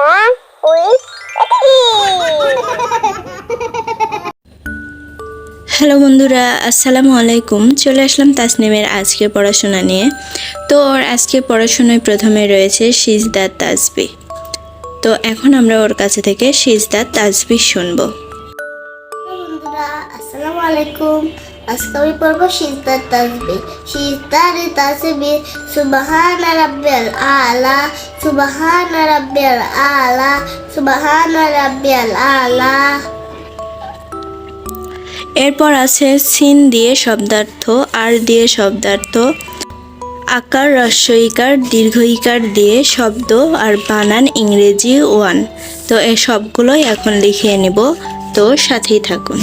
with hello বন্ধুরা, আসসালামু আলাইকুম। চলে আসলাম তাসনিমের আজকে পড়াশোনা নিয়ে। তো ওর আজকে পড়াশোনায় প্রথমে রয়েছে সিজদার তাসবি। তো এখন আমরা ওর কাছে থেকে সিজদার তাজবি শুনব। বন্ধুরা, আসসালামু আলাইকুম। আজকে আমি পড়ব সিজদার তাসবি সিজদার তাসবি সুবহান রাব্বিয়াল আলা, সুবহান রাব্বিয়াল আলা, সুবহান রাব্বিয়াল আলা। এরপর আছে সিন দিয়ে শব্দার্থ, আর দিয়ে শব্দার্থ। আকার রস্বইকার দীর্ঘইকার দিয়ে শব্দ, আর বানান ইংরেজি ওয়ান। তো এই সবগুলোই এখন লিখিয়ে নিব। তো সাথেই থাকুন।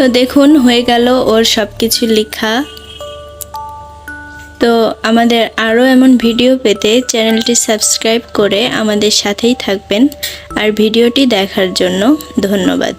তো দেখুন, হয়ে গেল ওর সব কিছু লেখা। তো আমাদের আরও এমন ভিডিও পেতে চ্যানেলটি সাবস্ক্রাইব করে আমাদের সাথেই থাকবেন। আর ভিডিওটি দেখার জন্য ধন্যবাদ।